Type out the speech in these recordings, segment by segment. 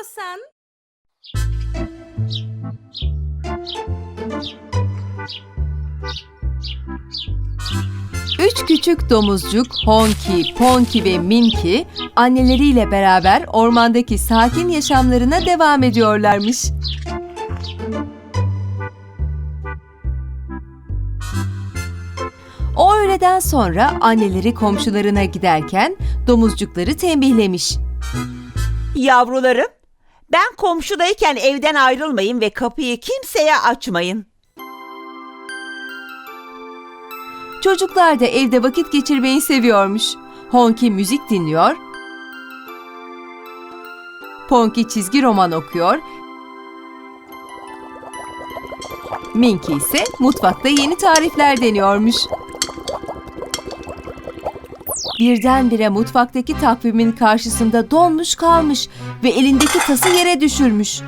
istiyorsan. Üç küçük domuzcuk Honki, Ponki ve Minki anneleriyle beraber ormandaki sakin yaşamlarına devam ediyorlarmış. O öğleden sonra anneleri komşularına giderken domuzcukları tembihlemiş. Yavrularım, ben komşudayken evden ayrılmayın ve kapıyı kimseye açmayın. Çocuklar da evde vakit geçirmeyi seviyormuş. Honki müzik dinliyor, Ponki çizgi roman okuyor, Minky ise mutfakta yeni tarifler deniyormuş. Birdenbire mutfaktaki takvimin karşısında donmuş kalmış ve elindeki tası yere düşürmüş.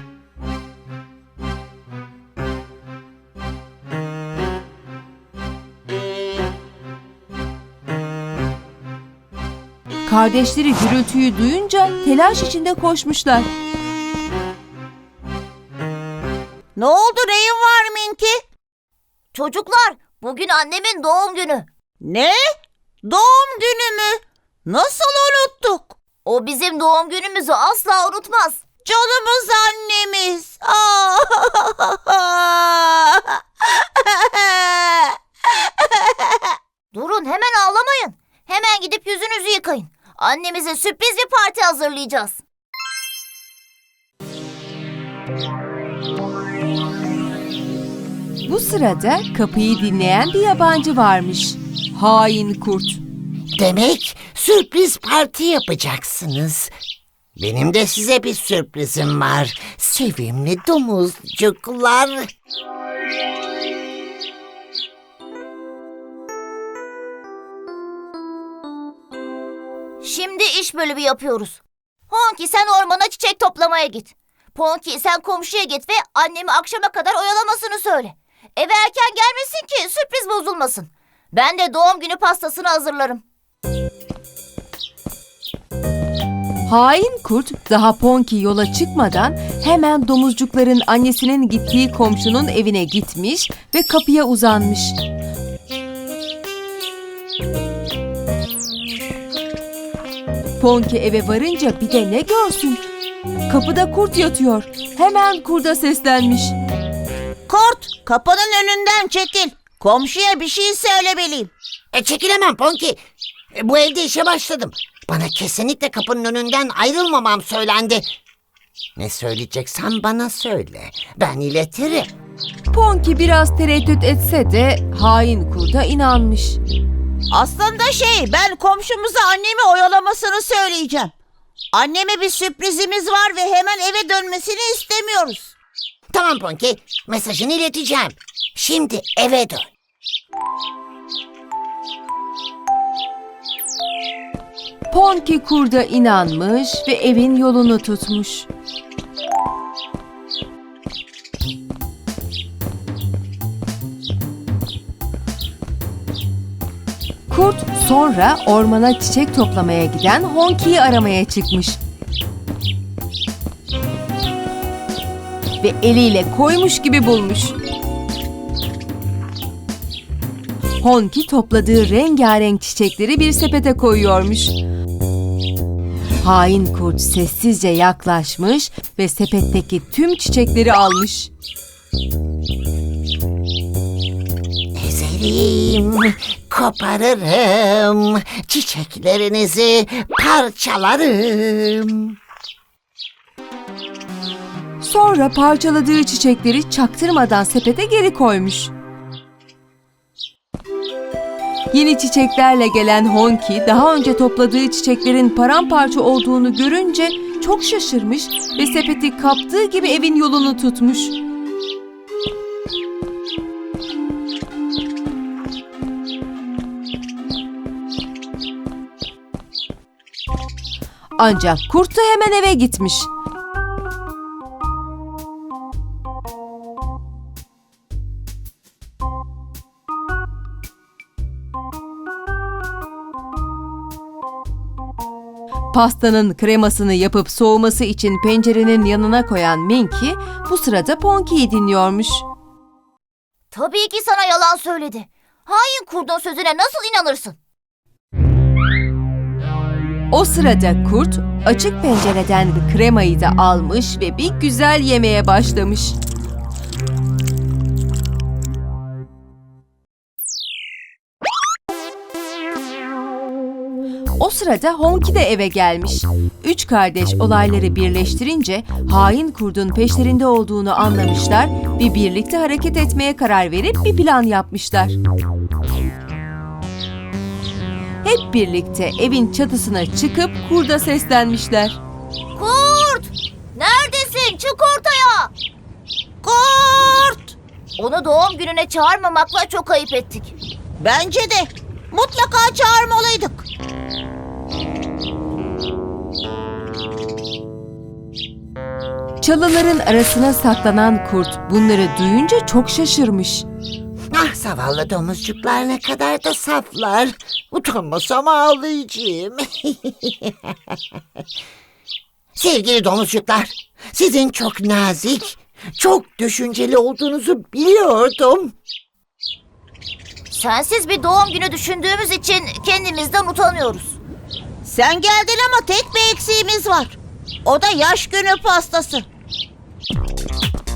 Kardeşleri gürültüyü duyunca telaş içinde koşmuşlar. Ne oldu neyin var Minki? Çocuklar, bugün annemin doğum günü. Ne? Doğum günü mü? Nasıl unuttuk? O bizim doğum günümüzü asla unutmaz. Canımız annemiz. Aa! Durun, hemen ağlamayın. Hemen gidip yüzünüzü yıkayın. Annemize sürpriz bir parti hazırlayacağız. Bu sırada kapıyı dinleyen bir yabancı varmış. Hain kurt. Demek sürpriz parti yapacaksınız. Benim de size bir sürprizim var. Sevimli domuzcuklar. Şimdi iş bölümü yapıyoruz. Honki sen ormana çiçek toplamaya git. Ponki sen komşuya git ve annemi akşama kadar oyalamasını söyle. Eve erken gelmesin ki sürpriz bozulmasın. Ben de doğum günü pastasını hazırlarım. Hain kurt daha Ponki yola çıkmadan hemen domuzcukların annesinin gittiği komşunun evine gitmiş ve kapıya uzanmış. Ponki eve varınca bir de ne görsün? Kapıda kurt yatıyor. Hemen kurda seslenmiş. Kurt, kapının önünden çekil. Komşuya bir şey söylemeliyim. E, çekilemem Ponki. E, bu evde işe başladım. Bana kesinlikle kapının önünden ayrılmamam söylendi. Ne söyleyeceksen bana söyle. Ben iletirim. Ponki biraz tereddüt etse de hain kurda inanmış. Aslında şey, ben komşumuza annemi oyalamasını söyleyeceğim. Anneme bir sürprizimiz var ve hemen eve dönmesini istemiyoruz. Tamam Ponki. Mesajını ileteceğim. Şimdi eve dön. Ponki kurda inanmış ve evin yolunu tutmuş. Kurt sonra ormana çiçek toplamaya giden Honki'yi aramaya çıkmış. Ve eliyle koymuş gibi bulmuş. Honki topladığı rengarenk çiçekleri bir sepete koyuyormuş. Hain kurt sessizce yaklaşmış ve sepetteki tüm çiçekleri almış. Ezerim, koparırım, çiçeklerinizi parçalarım. Sonra parçaladığı çiçekleri çaktırmadan sepete geri koymuş. Yeni çiçeklerle gelen Honki daha önce topladığı çiçeklerin paramparça olduğunu görünce çok şaşırmış ve sepeti kaptığı gibi evin yolunu tutmuş. Ancak kurt da hemen eve gitmiş. Pastanın kremasını yapıp soğuması için pencerenin yanına koyan Minky bu sırada Ponki'yi dinliyormuş. Tabii ki sana yalan söyledi. Hain kurdun sözüne nasıl inanırsın? O sırada kurt açık pencereden kremayı da almış ve bir güzel yemeye başlamış. Sırada Honki de eve gelmiş. Üç kardeş olayları birleştirince hain kurdun peşlerinde olduğunu anlamışlar ve birlikte hareket etmeye karar verip bir plan yapmışlar. Hep birlikte evin çatısına çıkıp kurda seslenmişler. Kurt! Neredesin? Çık ortaya! Kurt! Onu doğum gününe çağırmamakla çok ayıp ettik. Bence de mutlaka çağırmalıydık. Çalıların arasına saklanan kurt bunları duyunca çok şaşırmış. Ah zavallı domuzcuklar ne kadar da saflar. Utanmasam ağlayacağım. Sevgili domuzcuklar, sizin çok nazik, çok düşünceli olduğunuzu biliyordum. Sensiz bir doğum günü düşündüğümüz için kendimizden utanıyoruz. Sen geldin ama tek bir eksiğimiz var. O da yaş günü pastası.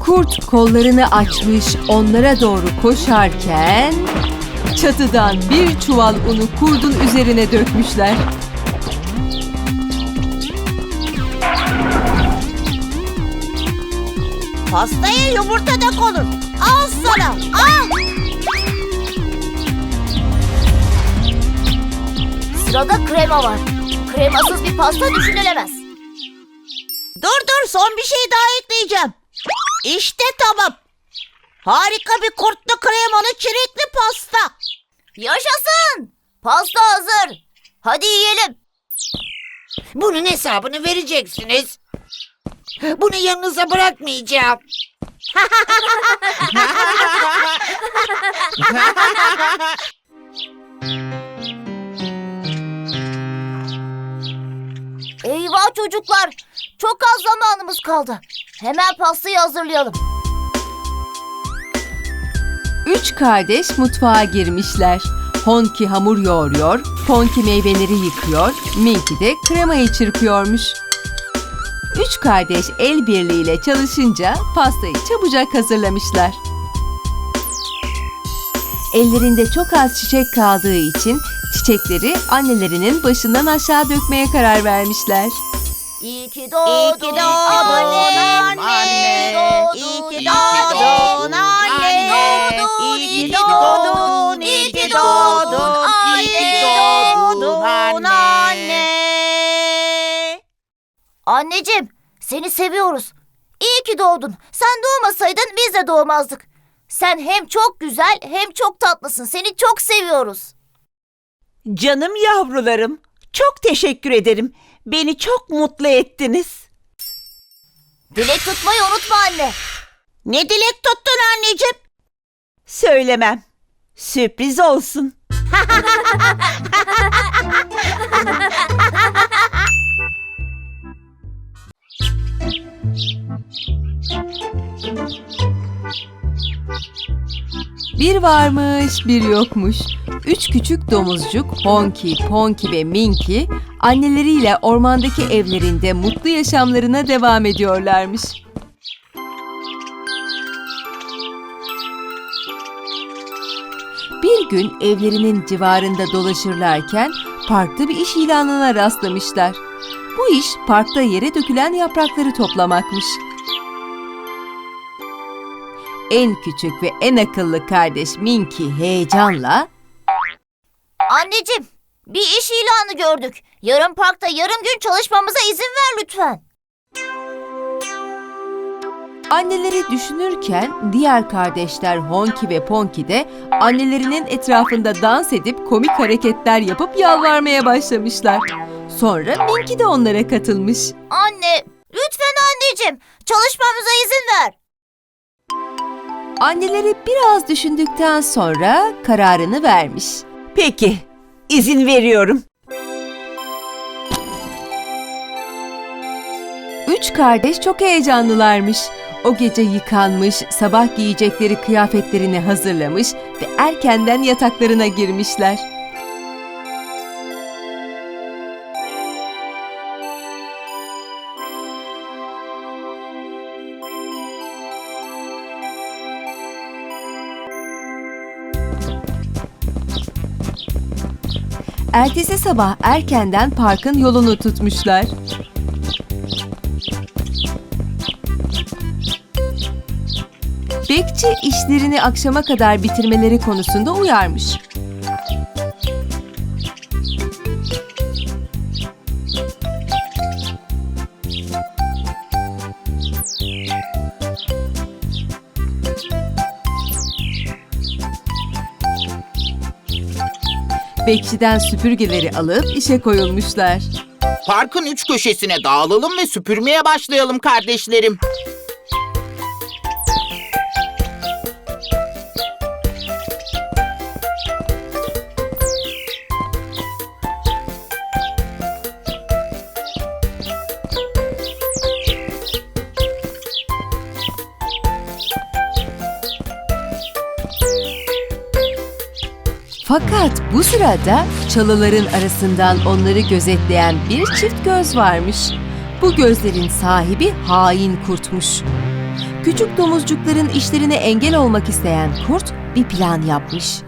Kurt kollarını açmış onlara doğru koşarken çatıdan bir çuval unu kurdun üzerine dökmüşler. Pastaya yumurta da konur. Al sana, al. Sırada krema var. Kremasız bir pasta düşünülemez. Dur dur son bir şey daha ekleyeceğim. İşte tamam. Harika bir kurtlu kremalı çilekli pasta. Yaşasın! Pasta hazır. Hadi yiyelim. Bunun hesabını vereceksiniz. Bunu yanınıza bırakmayacağım. Eyvah çocuklar. Çok az zamanımız kaldı. Hemen pastayı hazırlayalım. Üç kardeş mutfağa girmişler. Honki hamur yoğuruyor, Ponki meyveleri yıkıyor, Minky de kremayı çırpıyormuş. Üç kardeş el birliğiyle çalışınca pastayı çabucak hazırlamışlar. Ellerinde çok az çiçek kaldığı için çiçekleri annelerinin başından aşağı dökmeye karar vermişler. İyi ki doğdun, İyi ki doğdun anne. anne. İyi ki doğdun anne. İyi ki doğdun, iyi ki doğdun, iyi ki doğdun anne. Anneciğim, seni seviyoruz. İyi ki doğdun. Sen doğmasaydın biz de doğmazdık. Sen hem çok güzel hem çok tatlısın. Seni çok seviyoruz. Canım yavrularım, çok teşekkür ederim. Beni çok mutlu ettiniz. Dilek tutmayı unutma anne. Ne dilek tuttun anneciğim? Söylemem. Sürpriz olsun. Bir varmış, bir yokmuş. Üç küçük domuzcuk Honki, Ponki ve Minky anneleriyle ormandaki evlerinde mutlu yaşamlarına devam ediyorlarmış. Bir gün evlerinin civarında dolaşırlarken parkta bir iş ilanına rastlamışlar. Bu iş parkta yere dökülen yaprakları toplamakmış. En küçük ve en akıllı kardeş Minky heyecanla Anneciğim, bir iş ilanı gördük. Yarın parkta yarım gün çalışmamıza izin ver lütfen. anneleri düşünürken diğer kardeşler Honki ve Ponki de annelerinin etrafında dans edip komik hareketler yapıp yalvarmaya başlamışlar. Sonra Minky de onlara katılmış. Anne, lütfen anneciğim, çalışmamıza izin ver. Anneleri biraz düşündükten sonra kararını vermiş. Peki, izin veriyorum. Üç kardeş çok heyecanlılarmış. O gece yıkanmış, sabah giyecekleri kıyafetlerini hazırlamış ve erkenden yataklarına girmişler. Ertesi sabah erkenden parkın yolunu tutmuşlar. Bekçi işlerini akşama kadar bitirmeleri konusunda uyarmış. Bekçiden süpürgeleri alıp işe koyulmuşlar. Parkın üç köşesine dağılalım ve süpürmeye başlayalım kardeşlerim. Fakat bu sırada çalıların arasından onları gözetleyen bir çift göz varmış. Bu gözlerin sahibi hain kurtmuş. Küçük domuzcukların işlerine engel olmak isteyen kurt bir plan yapmış.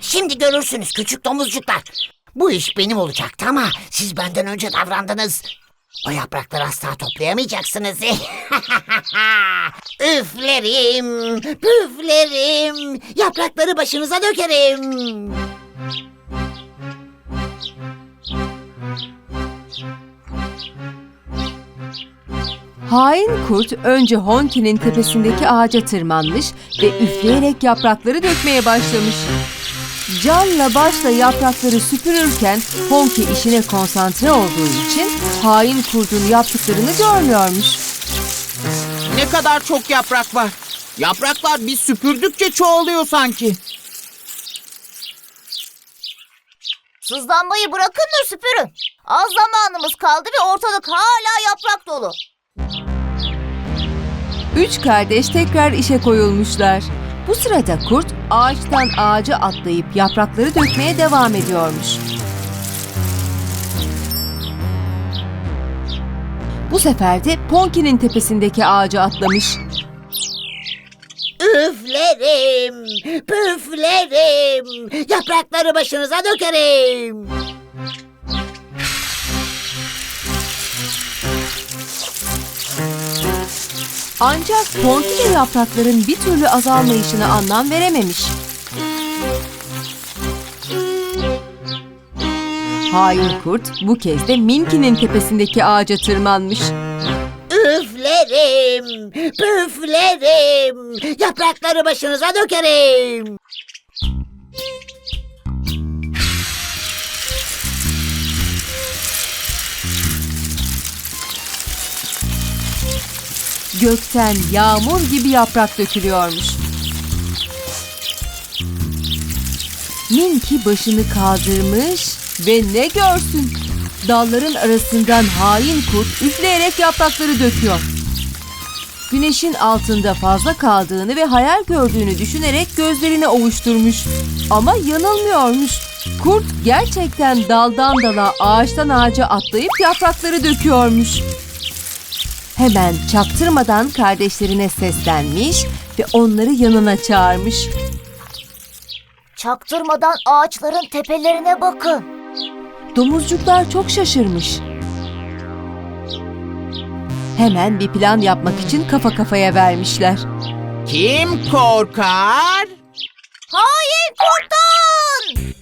Şimdi görürsünüz küçük domuzcuklar. Bu iş benim olacaktı ama siz benden önce davrandınız. O yaprakları asla toplayamayacaksınız. üflerim, püflerim, yaprakları başınıza dökerim. Hain kurt önce Honki'nin tepesindeki ağaca tırmanmış ve üfleyerek yaprakları dökmeye başlamış. Canla başla yaprakları süpürürken Honki işine konsantre olduğu için hain kurdun yaptıklarını görmüyormuş. Ne kadar çok yaprak var. Yapraklar biz süpürdükçe çoğalıyor sanki. Sızlanmayı bırakın da süpürün. Az zamanımız kaldı ve ortalık hala yaprak dolu. Üç kardeş tekrar işe koyulmuşlar. Bu sırada kurt ağaçtan ağaca atlayıp yaprakları dökmeye devam ediyormuş. Bu sefer de Ponki'nin tepesindeki ağaca atlamış. Üflerim, püflerim, yaprakları başınıza dökerim. Ancak de yaprakların bir türlü azalmayışına anlam verememiş. Hain kurt bu kez de Minki'nin tepesindeki ağaca tırmanmış. Üflerim, püflerim, yaprakları başınıza dökerim. Gökten yağmur gibi yaprak dökülüyormuş. Minki başını kaldırmış ve ne görsün? Dalların arasından hain kurt üfleyerek yaprakları döküyor. Güneşin altında fazla kaldığını ve hayal gördüğünü düşünerek gözlerini ovuşturmuş. Ama yanılmıyormuş. Kurt gerçekten daldan dala, ağaçtan ağaca atlayıp yaprakları döküyormuş. Hemen çaktırmadan kardeşlerine seslenmiş ve onları yanına çağırmış. Çaktırmadan ağaçların tepelerine bakın. Domuzcuklar çok şaşırmış. Hemen bir plan yapmak için kafa kafaya vermişler. Kim korkar? Hain kurttan!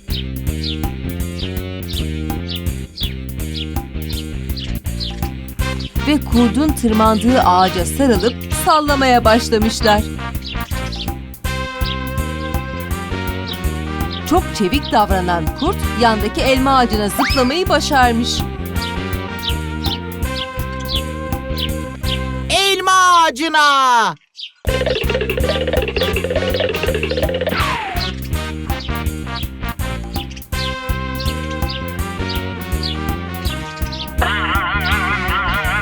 Ve kurdun tırmandığı ağaca sarılıp sallamaya başlamışlar. Çok çevik davranan kurt yandaki elma ağacına zıplamayı başarmış. Elma ağacına.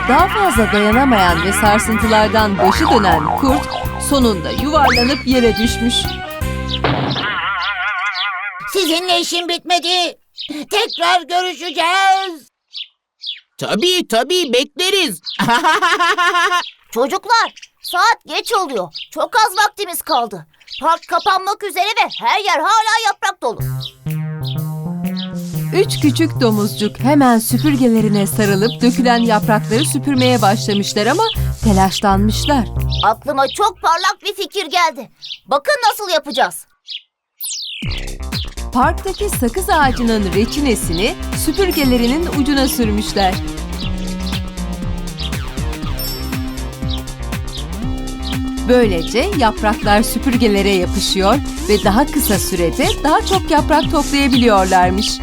Daha fazla dayanamayan ve sarsıntılardan başı dönen kurt sonunda yuvarlanıp yere düşmüş. Sizinle işim bitmedi. Tekrar görüşeceğiz. Tabii tabii bekleriz. Çocuklar, saat geç oluyor. Çok az vaktimiz kaldı. Park kapanmak üzere ve her yer hala yaprak dolu. Üç küçük domuzcuk hemen süpürgelerine sarılıp dökülen yaprakları süpürmeye başlamışlar ama telaşlanmışlar. Aklıma çok parlak bir fikir geldi. Bakın nasıl yapacağız. Parktaki sakız ağacının reçinesini süpürgelerinin ucuna sürmüşler. Böylece yapraklar süpürgelere yapışıyor ve daha kısa sürede daha çok yaprak toplayabiliyorlarmış.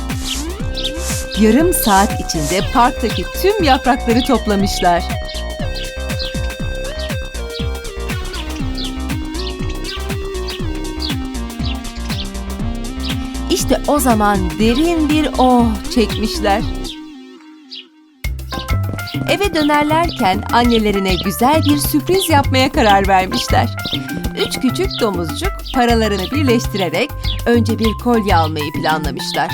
Yarım saat içinde parktaki tüm yaprakları toplamışlar. İşte o zaman derin bir oh çekmişler. Eve dönerlerken annelerine güzel bir sürpriz yapmaya karar vermişler. Üç küçük domuzcuk paralarını birleştirerek önce bir kolye almayı planlamışlar.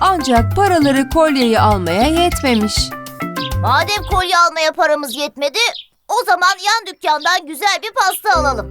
Ancak paraları kolyeyi almaya yetmemiş. Madem kolye almaya paramız yetmedi, o zaman yan dükkandan güzel bir pasta alalım.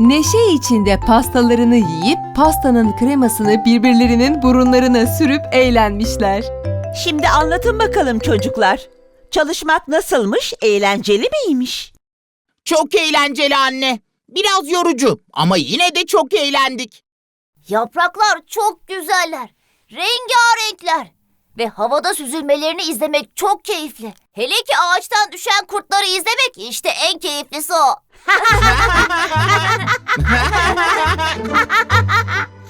Neşe içinde pastalarını yiyip pastanın kremasını birbirlerinin burunlarına sürüp eğlenmişler. Şimdi anlatın bakalım çocuklar. Çalışmak nasılmış? Eğlenceli miymiş? çok eğlenceli anne. Biraz yorucu ama yine de çok eğlendik. Yapraklar çok güzeller. Rengarenkler. Ve havada süzülmelerini izlemek çok keyifli. Hele ki ağaçtan düşen kurtları izlemek işte en keyiflisi o.